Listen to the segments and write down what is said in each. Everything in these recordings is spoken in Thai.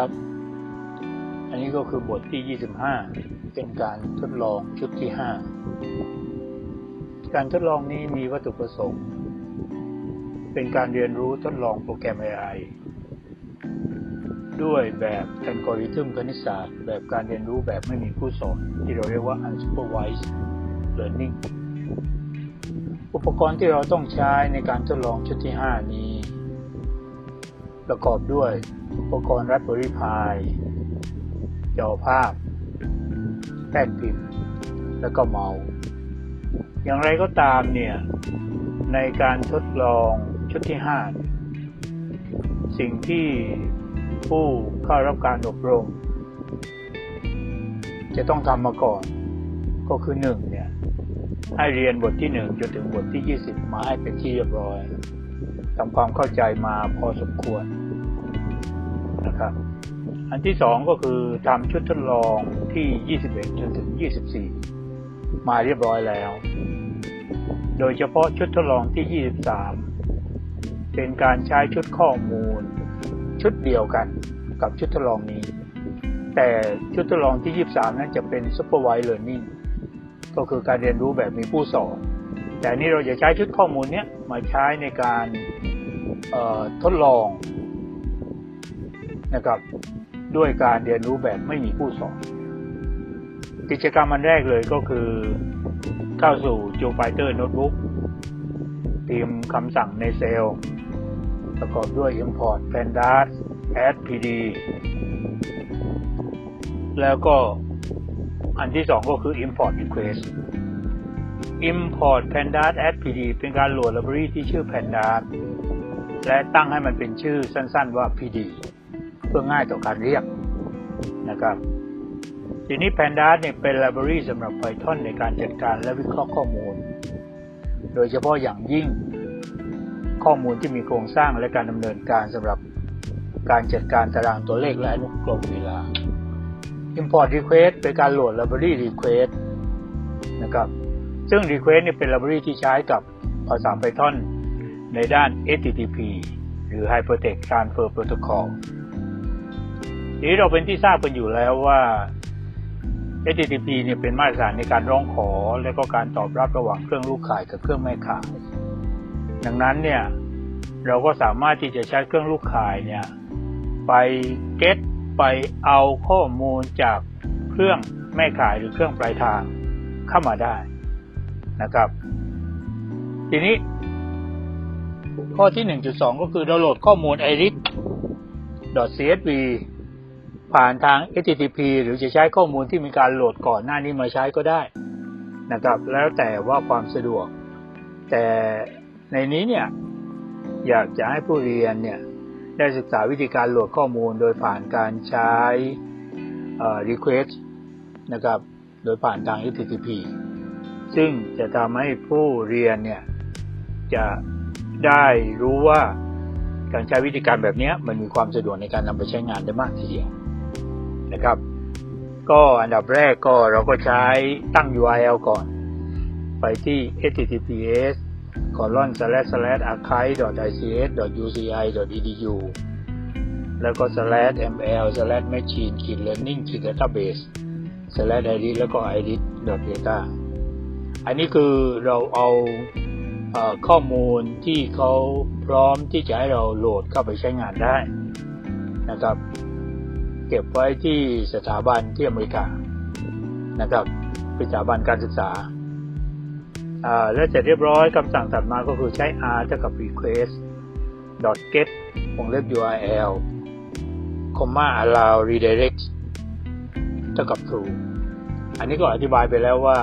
ครับ อันนี้ก็คือบทที่ 25 เป็นการทดลองชุดที่ 5 การทดลองนี้มีวัตถุประสงค์ เป็นการเรียนรู้ทดลองโปรแกรม AI ด้วยแบบอัลกอริทึมคณิตศาสตร์ แบบการเรียนรู้แบบไม่มีผู้สอน ที่เราเรียกว่า unsupervised learning อุปกรณ์ที่เราต้องใช้ในการทดลองชุดที่ 5 นี้ ประกอบด้วยอุปกรณ์ Raspberry Pi จอภาพ แป้นพิมพ์ แล้วก็เมาส์อย่างไรก็ตามเนี่ย ในการทดลองชุดที่ 5 สิ่งที่ผู้เข้ารับการอบรม จะต้องทำมาก่อน ก็คือหนึ่งเนี่ย ให้เรียนบทที่หนึ่งจนถึงบทที่ 20 มาให้เป็นที่เรียบร้อยทำความเข้าใจมาพอสมควร นะครับ อันที่สองก็คือทำชุดทดลองที่ 21 จนถึง 24 มาเรียบร้อยแล้ว โดยเฉพาะชุดทดลองที่ 23 เป็นการใช้ชุดข้อมูล ชุดเดียวกันกับชุดทดลองนี้ แต่ชุดทดลองที่ 23 นั้นจะเป็น Supervised Learning ก็คือการเรียนรู้แบบมีผู้สอน แต่นี้เราจะใช้ชุดข้อมูลนี้มาใช้ในการทดลอง นะครับ ด้วยการเรียนรู้แบบไม่มีผู้สอน กิจกรรมอันแรกเลยก็คือเข้าสู่ Jupyter Notebook พิมพ์คำสั่งในเซลล์ประกอบด้วย import pandas add pd แล้วก็อันที่สองก็คือ import request import pandas add pd เป็นการโหลด library ที่ชื่อ pandas และตั้งให้มันเป็นชื่อสั้นๆว่า pd เพื่อง่ายต่อการเรียกนะครับ ทีนี้ pandas เนี่ยเป็น library สำหรับ Python ในการจัดการและวิเคราะห์ข้อมูล โดยเฉพาะอย่างยิ่งข้อมูลที่มีโครงสร้างและการดำเนินการสำหรับการจัดการตารางตัวเลขและอนุกรมเวลา import request เป็นการโหลด library request นะครับ ซึ่ง request นี่ยเป็น library ที่ใช้กับภาษา Python ในด้าน HTTP หรือ Hypertext Transfer Protocol นี้เราเป็นที่ทราบกันอยู่แล้วว่า HTTP เนี่ยเป็นมาตรฐานในการร้องขอ และก็การตอบรับระหว่างเครื่องลูกข่ายกับเครื่องแม่ข่าย ดังนั้นเนี่ยเราก็สามารถที่จะใช้เครื่องลูกข่ายเนี่ยไป get ไปเอาข้อมูลจากเครื่องแม่ข่ายหรือเครื่องปลายทางเข้ามาได้นะครับ ทีนี้ ข้อที่ 1.2 ก็คือดาวน์โหลดข้อมูล iris.csv ผ่านทาง HTTP หรือจะใช้ข้อมูลที่มีการโหลดก่อนหน้านี้มาใช้ก็ได้นะครับ แล้วแต่ว่าความสะดวก แต่ในนี้เนี่ยอยากจะให้ผู้เรียนเนี่ยได้ศึกษาวิธีการโหลดข้อมูลโดยผ่านการใช้ request นะครับ โดยผ่านทาง HTTP ซึ่งจะทำให้ผู้เรียนเนี่ยจะได้รู้ว่าการใช้วิธีการแบบนี้มันมีความสะดวกในการนำไปใช้งานได้มากทีเดียว นะครับ ก็อันดับแรกก็เราก็ใช้ตั้ง URL ก่อน ไปที่ https colon slash slash archive ics uci edu แล้วก็ slash ml slash machine ขีด learning ขีด database slash iris แล้วก็ iris data อันนี้คือเราเอาข้อมูลที่เขาพร้อมที่จะให้เราโหลดเข้าไปใช้งานได้นะครับ เก็บไว้ที่สถาบันที่อเมริกานะครับเป็นสถาบันการศึกษาและเสร็จเรียบร้อยคำสั่งถัดมาก็คือใช้ r เท่ากับ request get วงเล็บ url comma allow redirect เท่ากับ true อันนี้ก็อธิบายไปแล้วว่า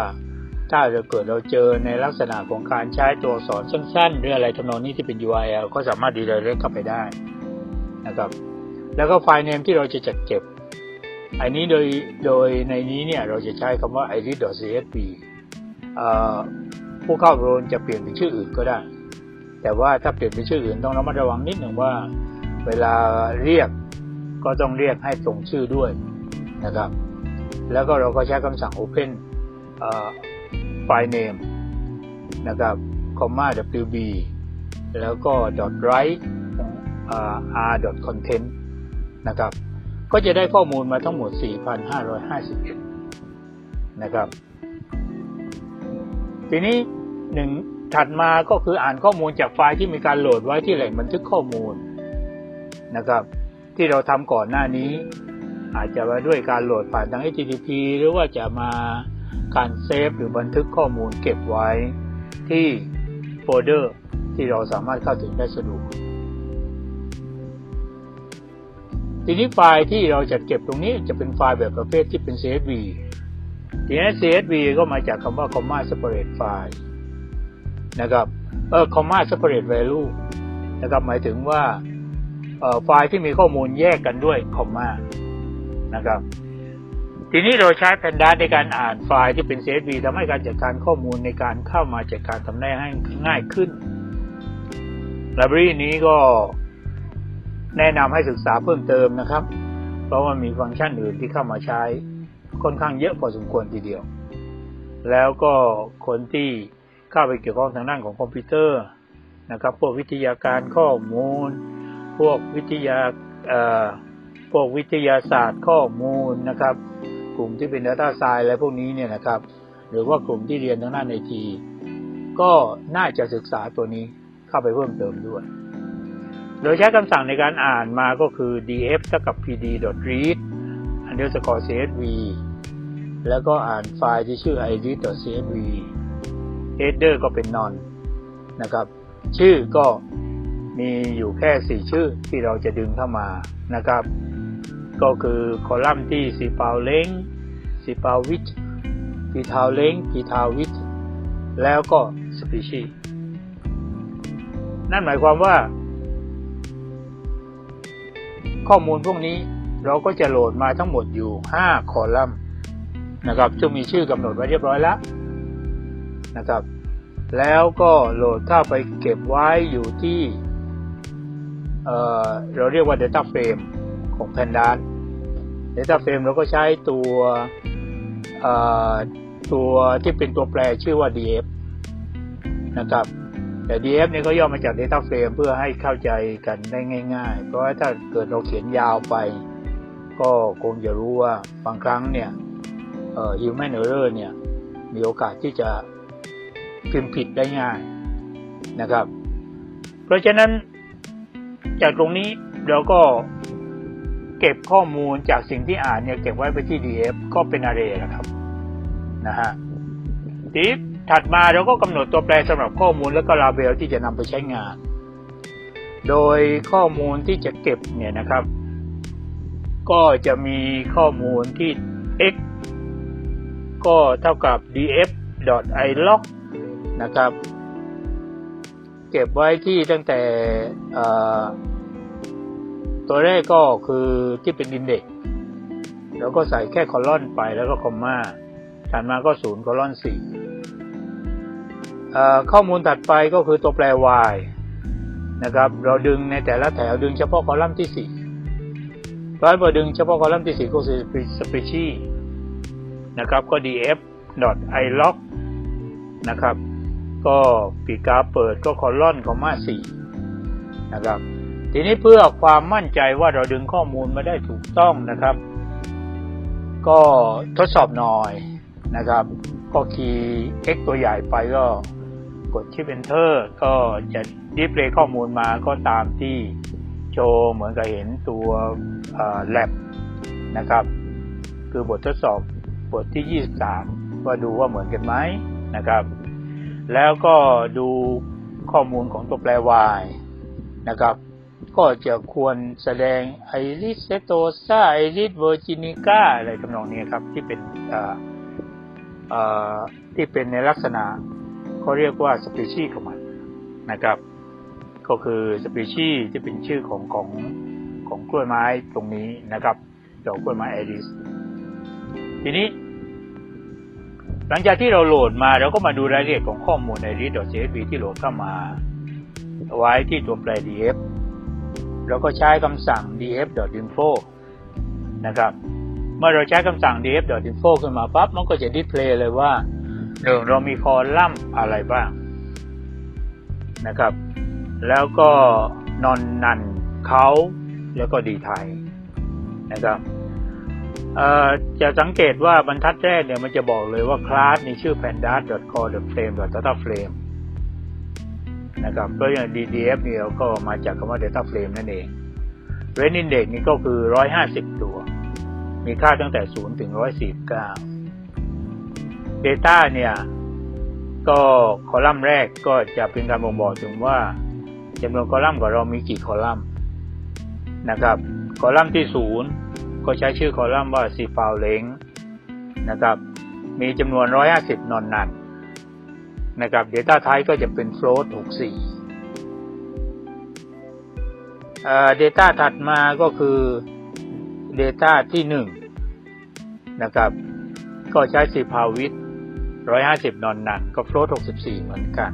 ถ้าจะเกิดเราเจอในลักษณะของการใช้ตัวสอนสั้นๆ หรืออะไรทำนองนี้ที่เป็น URL ก็สามารถ redirect เข้าไปได้นะครับ แล้วก็ไฟล์ name ที่เราจะจัดเก็บ อันนี้โดยโดยในนี้เนี่ยเราจะใช้คำว่า iris.csv ผู้เข้าโรนจะเปลี่ยนเป็นชื่ออื่นก็ได้ แต่ว่าถ้าเปลี่ยนเป็นชื่ออื่นต้องระมัดระวังนิดหนึ่งว่า เวลาเรียกก็ต้องเรียกให้ตรงชื่อด้วยนะครับ แล้วก็เราก็ใช้คำสั่ง open file name นะครับ comma wb แล้วก็ dot write r dot content นะครับ ก็จะได้ข้อมูลมาทั้งหมด 4,551 นะครับ ทีนี้หนึ่งถัดมาก็คืออ่านข้อมูลจากไฟล์ที่มีการโหลดไว้ที่แหล่งบันทึกข้อมูลนะครับ ที่เราทำก่อนหน้านี้ อาจจะมาด้วยการโหลดผ่านทาง HTTP หรือว่าจะมาการเซฟหรือบันทึกข้อมูลเก็บไว้ที่โฟลเดอร์ที่เราสามารถเข้าถึงได้สะดวก ทีนี้ไฟล์ที่เราจัดเก็บตรงนี้จะเป็นไฟล์แบบประเภทที่เป็น CSV ทีนี้ CSV ก็มาจากคำว่า comma separate file นะครับเออ comma separate value นะครับหมายถึงว่าไฟล์ที่มีข้อมูลแยกกันด้วย comma นะครับทีนี้เราใช้แพนด้าในการอ่านไฟล์ที่เป็น CSV ทำให้การจัดการข้อมูลในการเข้ามาจัดการทำได้ให้ง่ายขึ้นไลบรารีนี้ก็ แนะนำให้ศึกษาเพิ่มเติมนะครับ เพราะว่ามีฟังก์ชันอื่นที่เข้ามาใช้ค่อนข้างเยอะพอสมควรทีเดียว แล้วก็คนที่เข้าไปเกี่ยวข้องทางด้านของคอมพิวเตอร์นะครับ พวกวิทยาการข้อมูล พวกวิทยาพวกวิทยาศาสตร์ข้อมูลนะครับ กลุ่มที่เป็น Data Science อะไรพวกนี้เนี่ยนะครับ หรือว่ากลุ่มที่เรียนทางด้านไอที ก็น่าจะศึกษาตัวนี้เข้าไปเพิ่มเติมด้วย โดยใช้คำสั่งในการอ่านมาก็คือ df เท่ากับ pd.read underscore csv แล้วก็อ่านไฟล์ที่ชื่อ iris.csv header ก็เป็น non นะครับ ชื่อก็มีอยู่แค่ 4 ชื่อที่เราจะดึงเข้ามานะครับ ก็คือคอลัมน์ที่สีเปาเล้งสีเปาวิทพีทาวเล้งพีทาววิทแล้วก็สปีชีนั่นหมายความว่า ข้อมูลพวกนี้เราก็จะโหลดมาทั้งหมดอยู่ 5 คอลัมน์นะครับซึ่งมีชื่อกำหนดไว้เรียบร้อยแล้วนะครับ แล้วก็โหลดเข้าไปเก็บไว้อยู่ที่เเราเรียกว่า Data Frame ของ Pandas Data Frame เราก็ใช้ตัวตัวที่เป็นตัวแปรชื่อว่า df นะครับ แต่ df เนี่ยก็ย่อมาจาก Data Frame เพื่อให้เข้าใจกันได้ง่าย ๆ เพราะว่าถ้าเกิดเราเขียนยาวไป ก็คงจะรู้ว่าบางครั้งเนี่ยเอ่อ human error เนี่ยมีโอกาสที่จะพิมพ์ผิดได้ง่ายนะครับ เพราะฉะนั้นจากตรงนี้เราก็เก็บข้อมูลจากสิ่งที่อ่านเนี่ยเก็บไว้ไปที่ df ก็เป็น array นะครับนะฮะที ถัดมาเราก็กำหนดตัวแปรสำหรับข้อมูลแล้วก็ label ที่จะนำไปใช้งาน โดยข้อมูลที่จะเก็บเนี่ยนะครับ ก็จะมีข้อมูลที่ x ก็เท่ากับ df.ilog นะครับ เก็บไว้ที่ตั้งแต่ตัวแรกก็คือที่เป็นอินเด็กแล้วก็ใส่แค่คอลอนไปแล้วก็คอมมาถัดมาก็ศูนย์คอลอนสี่ ข้อมูลถัดไปก็คือตัวแปร y นะครับ เราดึงในแต่ละแถวดึงเฉพาะคอลัมน์ที่สี่ร้อยพอดึงเฉพาะคอลัมน์ที่สี่ก็คือ species นะครับ ก็ df ilog นะครับ ก็ปีกาเปิดก็คอลอนคอมมาสี่นะครับ ทีนี้เพื่อความมั่นใจว่าเราดึงข้อมูลมาได้ถูกต้องนะครับ ก็ทดสอบหน่อยนะครับ ก็คีย์ x ตัวใหญ่ไปก็ กดชิป enter ก็จะดิสเพลย์ข้อมูลมาก็ตามที่โชว์เหมือนกับเห็นตัวเอ่อ lab นะครับ คือบททดสอบบทที่ 23 ว่าดูว่าเหมือนกันไหมนะครับ แล้วก็ดูข้อมูลของตัวแปร y นะครับ ก็จะควรแสดงไอริสเซโตซาไอริสเวอร์จินิก้าอะไรทำนองนี้ครับ ที่เป็นที่เป็นในลักษณะ เขาเรียกว่าสปีชีส์ของมันนะครับ ก็คือสปีชีส์ที่เป็นชื่อของของของกล้วยไม้ตรงนี้นะครับดอกกล้วยไม้ไอริสทีนี้ หลังจากที่เราโหลดมาเราก็มาดูรายละเอียดของข้อมูลใน read.csv ที่โหลดเข้ามาไว้ที่ตัวแปร df เราก็ใช้คำสั่ง df.info นะครับ เมื่อเราใช้คำสั่ง df.info ขึ้นมาปั๊บมันก็จะดิสเพลย์เลยว่า หนึ่งเรามีคอลัมน์อะไรบ้างนะครับ แล้วก็นอนนันเขาแล้วก็ดีไทยนะครับจะสังเกตว่าบรรทัดแรกเนี่ยมันจะบอกเลยว่าคลาสในชื่อ pandas.core.frame.dataframe นะครับก็อย่าง DDF เนี่ยก็มาจากคำว่า data frame นั่นเอง range index นี่ก็คือ 150 ตัว มีค่าตั้งแต่ 0 ถึง 149 Data เนี่ย ก็คอลัมน์แรกก็จะเป็นการบ่งบอกถึงว่าจำนวนคอลัมน์ของเรามีกี่คอลัมน์นะครับ คอลัมน์ที่ 0 ก็ใช้ชื่อคอลัมน์ว่า c f i l e length นะครับ มีจำนวน 150 นอนนันนะครับ Data Type ก็จะเป็น float 64เอ่อ Data ถัดมาก็คือ Data ที่ 1 นะครับ ก็ใช้ c p a l width 150 นอนนันก็ float 64 เหมือนกัน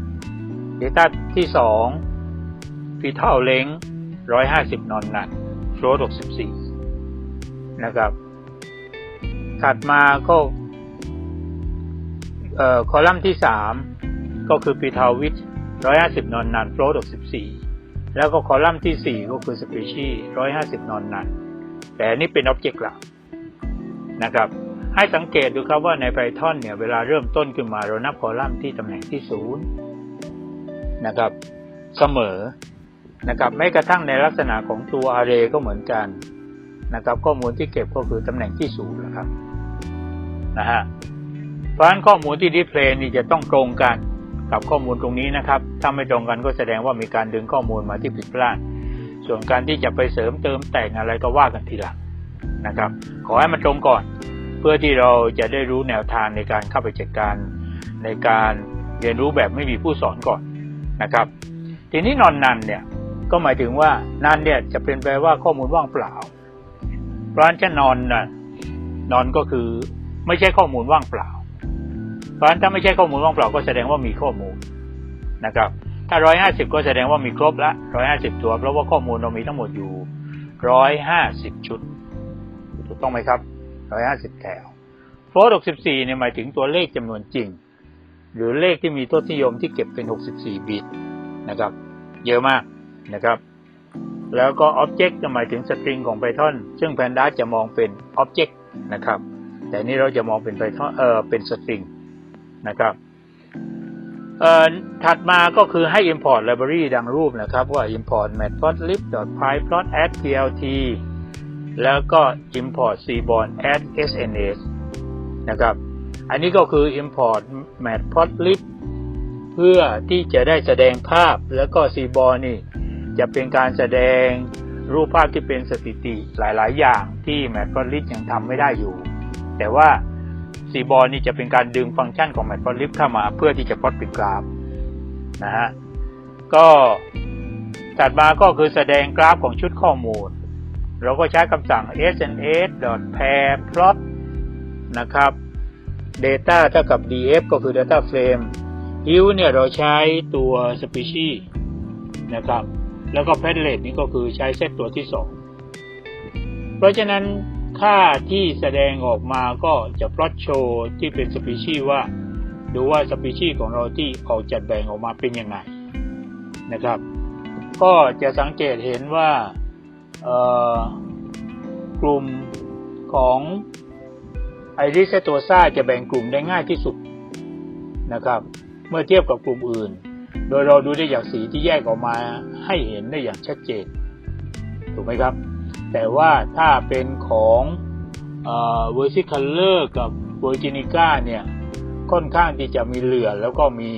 Data ที่2 p i t a l length 150 นอนนัน float 64 นะครับ ถัดมาก็เอ่อคอลัมน์ที่ 3 ก็คือ p i t a l width 150 นอนนัน float 64 แล้วก็คอลัมน์ที่ 4 ก็คือ species 150 นอนนันแต่นนี้เป็น object หลักนะครับ ให้สังเกตดูครับว่าใน Python เนี่ยเวลาเริ่มต้นขึ้นมาเรานับคอลัมน์ที่ตำแหน่งที่ศูนย์นะครับเสมอนะครับแม้กระทั่งในลักษณะของตัว array ก็เหมือนกันนะครับข้อมูลที่เก็บก็คือตำแหน่งที่ศูนย์นะครับนะฮะเพราะฉะนั้นข้อมูลที่ display นี่จะต้องตรงกันกับข้อมูลตรงนี้นะครับ ถ้าไม่ตรงกันก็แสดงว่ามีการดึงข้อมูลมาที่ผิดพลาด ส่วนการที่จะไปเสริมเติมแต่งอะไรก็ว่ากันทีหลังนะครับ ขอให้มันตรงก่อน พื่อที่เราจะได้รู้แนวทางในการเข้าไปจัดการในการเรียนรู้แบบไม่มีผู้สอนก่อนนะครับ ทีนี้นอนนันเนี่ยก็หมายถึงว่านันเนี่ยจะเป็นแปลว่าข้อมูลว่างเปล่า เพราะฉะนั้นจะนอนนะนอนก็คือไม่ใช่ข้อมูลว่างเปล่า เพราะฉะนั้นถ้าไม่ใช่ข้อมูลว่างเปล่าก็แสดงว่ามีข้อมูลนะครับ ถ้าร้อยห้าสิบก็แสดงว่ามีครบละร้อยห้าสิบตัว เพราะว่าข้อมูลเรามีทั้งหมดอยู่ร้อยห้าสิบชุด ถูกต้องไหมครับ ร้อยห้าสิบแถวโฟลต์หกสิบสี่เนี่ยหมายถึงตัวเลขจำนวนจริง หรือเลขที่มีทศนิยมที่เก็บเป็นหกสิบสี่บิตนะครับ เยอะมากนะครับ แล้วก็ Object จะหมายถึงสตริงของ Python ซึ่ง Pandas จะมองเป็น Object นะครับ แต่นี่เราจะมองเป็น Python เออเป็นสตริงนะครับเอ่อถัดมาก็คือให้ import library ดังรูปนะครับ ว่า import matplotlib.pyplot_plt แล้วก็ import cborn add sns นะครับ อันนี้ก็คือ import matplotlib เพื่อที่จะได้แสดงภาพแล้วก็ cborn นี่ จะเป็นการแสดงรูปภาพที่เป็นสถิติหลาย ๆ อย่างที่ Matplotlib ยังทำไม่ได้อยู่ แต่ว่า c b o r นี่จะเป็นการดึงฟังก์ชันของ Matplotlib เข้ามาเพื่อที่จะพลอตเป็นกราฟนะฮะก็ถัดมาก็คือแสดงกราฟของชุดข้อมูล เราก็ใช้คำสั่ง sns.pairplot นะครับ data เท่ากับ df ก็คือ data frame view เนี่ยเราใช้ตัว species นะครับ แล้วก็ padlet นี่ก็คือใช้เซตตัวที่ 2 เพราะฉะนั้นค่าที่แสดงออกมาก็จะพลอตโชว์ที่เป็น species ว่า ดูว่า species ของเราที่ออกจัดแบ่งออกมาเป็นยังไงนะครับ ก็จะสังเกตเห็นว่า กลุ่มของ iris และตัวซ่าจะแบ่งกลุ่มได้ง่ายที่สุดนะครับ เมื่อเทียบกับกลุ่มอื่น โดยเราดูได้จากสีที่แยกออกมาให้เห็นได้อย่างชัดเจน ถูกไหมครับ แต่ว่าถ้าเป็นของเวอร์ซิคัลเลอร์กับเวอร์จินิก้าเนี่ยค่อนข้างที่จะมีเหลื่อแล้วก็มี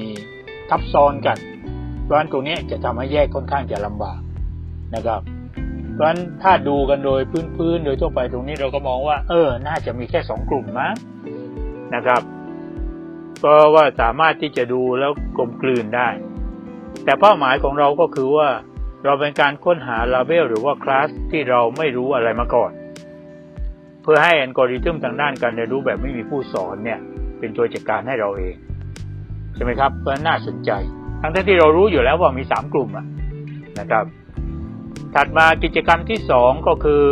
ทับซ้อนกันเพราะฉะนั้นตรงนี้จะทำให้แยกค่อนข้างจะลำบากนะครับ เพราะฉะนั้นถ้าดูกันโดยพื้นๆโดยทั่วไปตรงนี้เราก็มองว่า เออ น่าจะมีแค่สองกลุ่มมั้งนะครับเพราะว่าสามารถที่จะดูแล้วกลมกลืนได้ แต่เป้าหมายของเราก็คือว่า เราเป็นการค้นหาลาเบลหรือว่าคลาสที่เราไม่รู้อะไรมาก่อน เพื่อให้อัลกอริทึมทางด้านการเรียนรู้แบบไม่มีผู้สอนเนี่ย เป็นตัวจัดการให้เราเองใช่ไหมครับเพราะน่าสนใจ ทั้งที่เรารู้อยู่แล้วว่ามีสามกลุ่มนะครับ ถัดมากิจกรรมที่สองก็คือ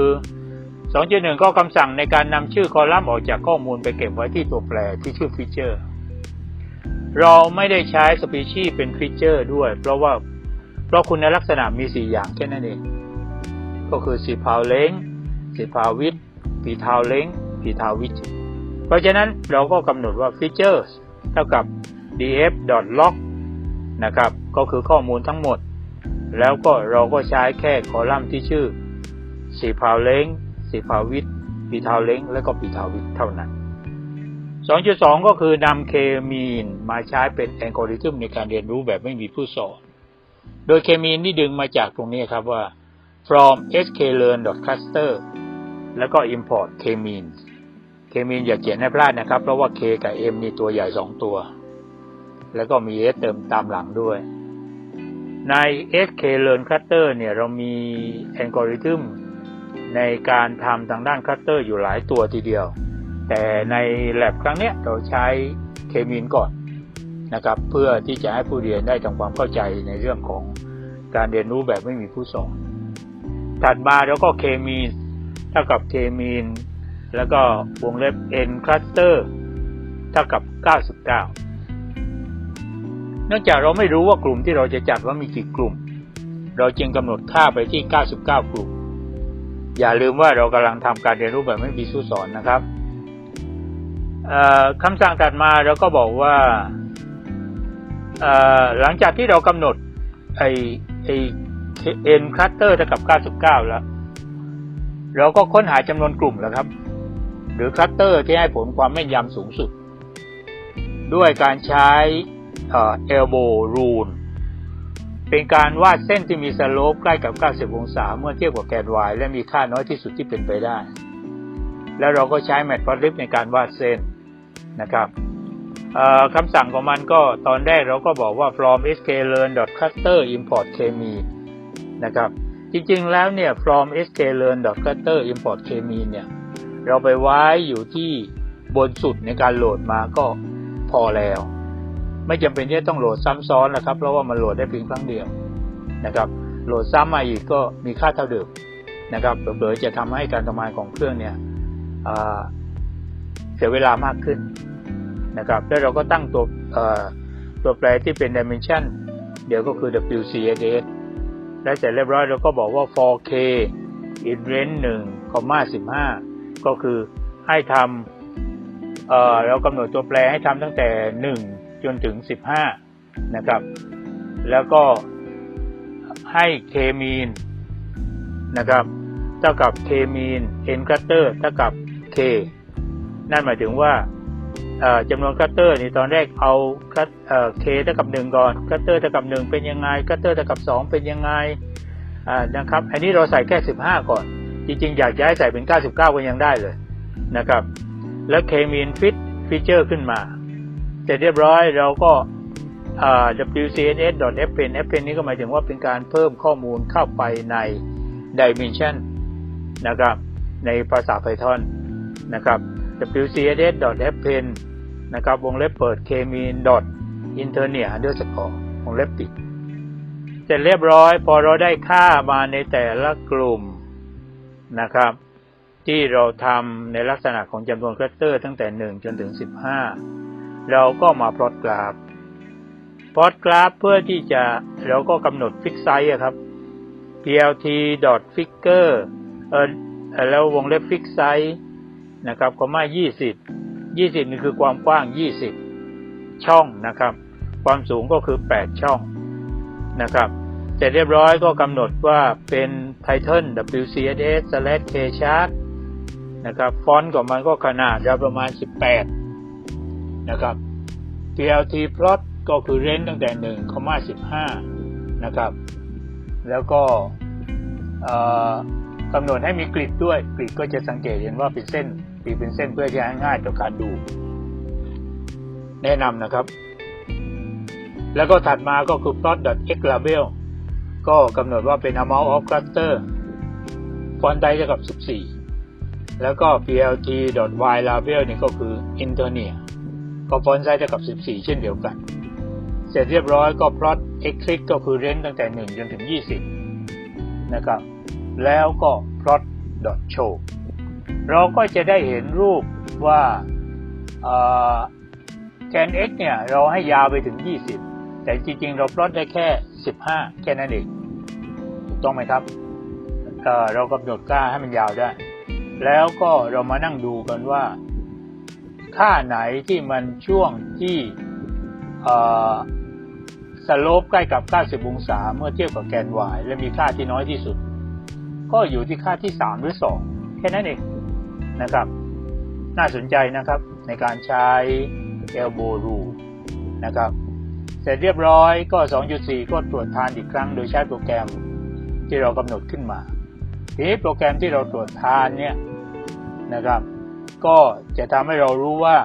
2.1 ก็คำสั่งในการนำชื่อคอลัมน์ออกจากข้อมูลไปเก็บไว้ที่ตัวแปรที่ชื่อฟีเจอร์ เราไม่ได้ใช้สปีชีส์เป็นฟีเจอร์ด้วย เพราะว่าเพราะคุณลักษณะมี 4 อย่างแค่นั้นเอง ก็คือ c p a l length สิภาวิทปีทาวเล้งปีทาววิทเพราะฉะนั้นเราก็กำหนดว่า features เท่ากับ df.log นะครับ ก็คือข้อมูลทั้งหมด แล้วก็เราก็ใช้แค่คอลัมน์ที่ชื่อสีพาวเล้งสีพาวิทปีทาวเล้งและก็ปีทาววิทเท่านั้น 2.2 ก็คือนำเคมีนมาใช้เป็นแองกอริทึมในการเรียนรู้แบบไม่มีผู้สอน โดยเคมีนที่ดึงมาจากตรงนี้ครับว่า from sklearn.cluster แล้วก็ import k-mean k-mean อย่าเขียนให้พลาดนะครับ เพราะว่า k กับ m มีตัวใหญ่ 2 ตัว แล้วก็มี s เติมตามหลังด้วย ใน sklearn cluster เนี่ยเรามีอัลกอริทึมในการทำทางด้าน cluster อยู่หลายตัวทีเดียว แต่ใน lab ครั้งเนี้ยเราใช้ k-mean ก่อนนะครับ เพื่อที่จะให้ผู้เรียนได้ทำความเข้าใจในเรื่องของการเรียนรู้แบบไม่มีผู้สอน ถัดมาแล้วก็เคมีนเท่ากับเคมีน แล้วก็วงเล็บ n cluster เท่ากับ 99 เนื่องจากเราไม่รู้ว่ากลุ่มที่เราจะจัดว่ามีกี่กลุ่ม เราจึงกำหนดค่าไปที่ 99 กลุ่ม อย่าลืมว่าเรากำลังทำการเรียนรู้แบบไม่มีผู้สอนนะครับคำสั่งถัดมาเราก็บอกว่าหลังจากที่เรากำหนดไอไอ n cluster เท่ากับ 99 แล้ว เราก็ค้นหาจำนวนกลุ่มแล้วครับ หรือ cluster ที่ให้ผลความแม่นยำสูงสุด ด้วยการใช้ elbow rule เป็นการวาดเส้นที่มีสโลปใกล้กับ 90 องศา เมื่อเทียบกับแกน y และมีค่าน้อยที่สุดที่เป็นไปได้ แล้วเราก็ใช้ matplotlib ในการวาดเส้นนะครับคำสั่งของมันก็ตอนแรกเราก็บอกว่า from sklearn.cluster import kmean นะครับ จริงๆแล้วเนี่ย from sklearn.cluster import kmean เนี่ยเราไปไว้อยู่ที่บนสุดในการโหลดมาก็พอแล้ว ไม่จำเป็นที่จะต้องโหลดซ้ำซ้อนนะครับ เพราะว่ามันโหลดได้เพียงครั้งเดียวนะครับ โหลดซ้ำมาอีกก็มีค่าเท่าเดิมนะครับเผลอๆจะทำให้การทำงานของเครื่องเนี่ยเสียเวลามากขึ้นนะครับ แล้วเราก็ตั้งตัวตัวแปรที่เป็น dimension เดี๋ยวก็คือ WCSS และเสร็จเรียบร้อยเราก็บอกว่า 4K in range 1 15 ก็คือให้ทำเเรากำหนดตัวแปรให้ทำตั้งแต่ 1 จนถึง 15 นะครับ แล้วก็ให้ K mean นะครับเท่ากับ K mean n cluster เท่ากับ K นั่นหมายถึงว่าจำนวนคัตเตอร์นี่ตอนแรกเอาคัตเคเท่ากับหนึ่งก่อนคัตเตอร์เท่ากับหนึ่งเป็นยังไงคัตเตอร์เท่ากับสองเป็นยังไงนะครับ อันนี้เราใส่แค่สิบห้าก่อน จริงๆ อยากย้ายใส่เป็นเก้าสิบเก้าก็ยังได้เลยนะครับ แล้วเคมีนฟิตฟีเจอร์ขึ้นมา เสร็จเรียบร้อยเราก็ wcns.fn fn นี้ก็หมายถึงว่าเป็นการเพิ่มข้อมูลเข้าไปใน dimension นะครับ ในภาษา Python นะครับ wcss.append นะครับ วงเล็บเปิด kmean internia underscore วงเล็บปิด เสร็จเรียบร้อยพอเราได้ค่ามาในแต่ละกลุ่มนะครับ ที่เราทำในลักษณะของจำนวนคลัสเตอร์ตั้งแต่ 1 จนถึง 15 เราก็มาพลอตกราฟพลอตกราฟเพื่อที่จะเราก็กำหนดฟิกไซส์ครับ plt dot figure เออแล้ววงเล็บฟิกไซส์นะครับคอม่ายี่สิบยี่สิบนี่คือความกว้างยี่สิบช่องนะครับ ความสูงก็คือแปดช่องนะครับ เสร็จเรียบร้อยก็กำหนดว่าเป็น Title WCSS slash K chart นะครับ ฟอนต์ของมันก็ขนาดประมาณ 18 นะครับ PLT plot ก็คือเรนตั้งแต่1 15 นะครับ แล้วก็กำหนดให้มีกริดด้วยกริดก็จะสังเกตเห็นว่าเป็นเส้นตีเป็นเส้นเพื่อที่ให้ง่ายต่อการดู แนะนำนะครับ แล้วก็ถัดมาก็คือ plot.x label ก็กำหนดว่าเป็น amount of cluster ฟอนต์ไดเท่ากับ 14 แล้วก็ plt.y label นี่ก็คือ internia ก็ฟอนต์ไซส์เท่ากับ 14 เช่นเดียวกัน เสร็จเรียบร้อยก็ plot x click ก็คือเรนตั้งแต่ 1 จนถึง 20 นะครับ แล้วก็ plot.show เราก็จะได้เห็นรูปว่าแกน x เนี่ยเราให้ยาวไปถึง 20 แต่จริงๆ เราพลอตได้แค่ 15 แค่นั้นเอง ถูกต้องไหมครับเเรากำหนดกล้าให้มันยาวได้ แล้วก็เรามานั่งดูกันว่า ค่าไหนที่มันช่วงที่สโลปใกล้กับ 90 องศา เมื่อเทียบกับแกน y และมีค่าที่น้อยที่สุด ก็อยู่ที่ค่าที่ 3 หรือ 2 แค่นั้นเองนะครับ น่าสนใจนะครับในการใช้ elbow rule นะครับ เสร็จเรียบร้อยก็ 2.4 ก็ตรวจทานอีกครั้งโดยใช้โปรแกรมที่เรากำหนดขึ้นมา ทีนี้โปรแกรมที่เราตรวจทานเนี่ยนะครับ ก็จะทำให้เรารู้ว่า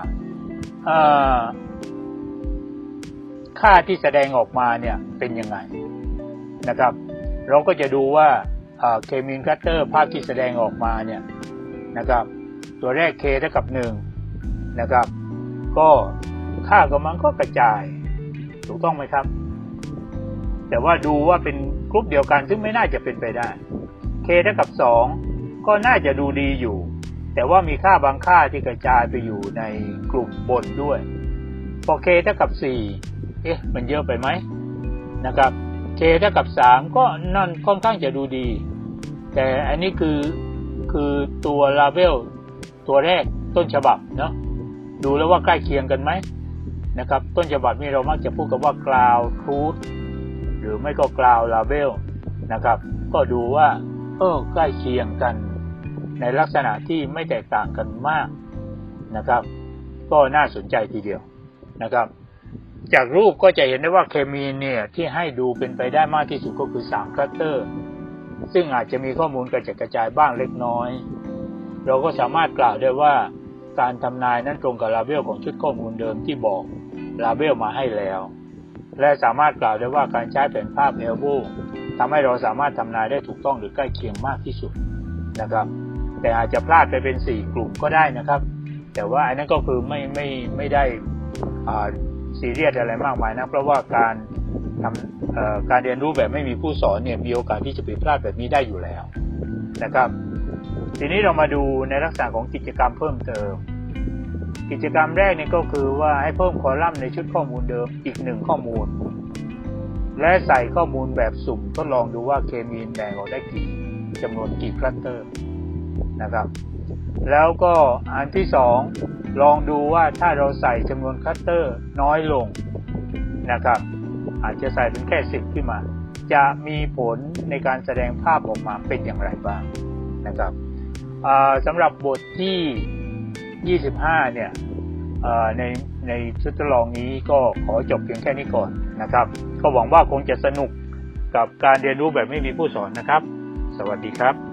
ค่าที่แสดงออกมาเนี่ยเป็นยังไงนะครับ เราก็จะดูว่าเคมีนคัตเตอร์ภาพที่แสดงออกมาเนี่ยนะครับ ตัวแรก k เท่ากับ1นะครับ ก็ค่าของมันก็กระจาย ถูกต้องไหมครับ แต่ว่าดูว่าเป็นกลุ่มเดียวกันซึ่งไม่น่าจะเป็นไปได้ k เท่ากับ2ก็น่าจะดูดีอยู่ แต่ว่ามีค่าบางค่าที่กระจายไปอยู่ในกลุ่มบนด้วย พอ k เท่ากับ 4 เอ๊ะ มันเยอะไปไหมนะครับ k เท่ากับ 3 ก็นั่นค่อนข้างจะดูดี แต่อันนี้คือคือตัวลาเวลตัวแรกต้นฉบับเนาะดูแล้วว่าใกล้เคียงกันไหมนะครับ ต้นฉบับนี้เรามักจะพูดกันว่ากราวทูธหรือไม่ก็กราวลาเวลนะครับ ก็ดูว่าเออใกล้เคียงกัน ในลักษณะที่ไม่แตกต่างกันมากนะครับ ก็น่าสนใจทีเดียวนะครับ จากรูปก็จะเห็นได้ว่าเคมีเนี่ยที่ให้ดูเป็นไปได้มากที่สุดก็คือ3คลัสเตอร์ ซึ่งอาจจะมีข้อมูลกระจัดกระจายบ้างเล็กน้อย เราก็สามารถกล่าวได้ว่าการทำนายนั้นตรงกับลาเบลของชุดข้อมูลเดิมที่บอกลาเบลมาให้แล้ว และสามารถกล่าวได้ว่าการใช้แผนภาพเอลโบทำให้เราสามารถทำนายได้ถูกต้องหรือใกล้เคียงมากที่สุดนะครับ แต่อาจจะพลาดไปเป็น 4 กลุ่มก็ได้นะครับ แต่ว่าอันนั้นก็คือไม่ไม่ไม่ได้ซีเรียสอะไรมากมายนะเพราะว่าการทำการเรียนรู้แบบไม่มีผู้สอนเนี่ยมีโอกาสที่จะผิดพลาดแบบนี้ได้อยู่แล้วนะครับ ทีนี้เรามาดูในลักษณะของกิจกรรมเพิ่มเติม กิจกรรมแรกนี่ก็คือว่าให้เพิ่มคอลัมน์ในชุดข้อมูลเดิมอีกหนึ่งข้อมูล และใส่ข้อมูลแบบสุ่มทดลองดูว่าเคมีนแบ่งออกได้กี่จำนวนกี่คลัสเตอร์ นะครับ แล้วก็อันที่สองลองดูว่าถ้าเราใส่จำนวนคลัสเตอร์น้อยลงนะครับ อาจจะใส่ถึงแค่สิบขึ้นมา จะมีผลในการแสดงภาพออกมาเป็นอย่างไรบ้างนะครับสำหรับบทที่ 25 เนี่ยในในชุดทดลองนี้ก็ขอจบเพียงแค่นี้ก่อนนะครับ ก็หวังว่าคงจะสนุกกับการเรียนรู้แบบไม่มีผู้สอนนะครับ สวัสดีครับ